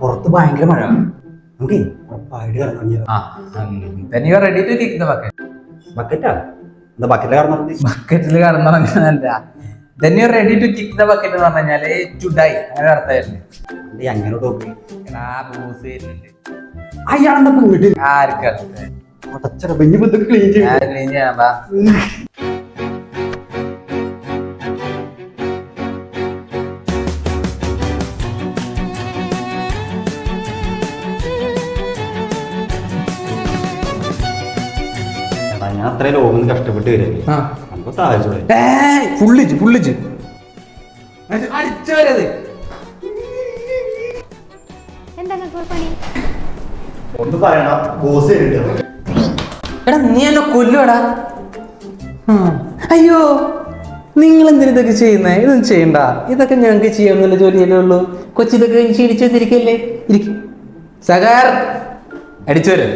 പുറത്ത് ഭയങ്കര മഴ. നമുക്കേ to kick the bucket. ബക്കറ്റാ എന്താ ബക്കറ്റിൽ ബക്കറ്റിൽ are ready to kick the bucket എന്ന് പറഞ്ഞു അങ്ങനെ അർത്ഥമായിരുന്നു അങ്ങനെ അയാളെന്താ ആർക്കറിയാം. ബെഞ്ഞ് ബന്ധം ക്ലീൻ ചെയ്യും. ഞാൻ അത്രയും ലോകം കഷ്ടപ്പെട്ട് വരിക ആ. നമുക്ക് താഴ്ച ഏയ്, ഫുള്ളിച്ച് ഫുള്ളിച്ച് അടിച്ചവരത് എന്താണ് ഇപ്പോൾ പണി? ഒന്ന് പറയണ. ബോസ് എടാ നീ എന്നെ കൊല്ലുവാടാ. ഉം. അയ്യോ നിങ്ങൾ എന്തിനൊക്കെ ഇതൊക്കെ ചെയ്യുന്നേ? ഇതൊന്നും ചെയ്യണ്ട. ഇതൊക്കെ ഞങ്ങൾക്ക് ചെയ്യാവുന്ന ജോലിയല്ലേ ഉള്ളൂ. കൊച്ചിതൊക്കെ ക്ഷീണിച്ചു വന്നിരിക്കല്ലേ? ഇരിക്കും. സകാർ അടിച്ചു വരും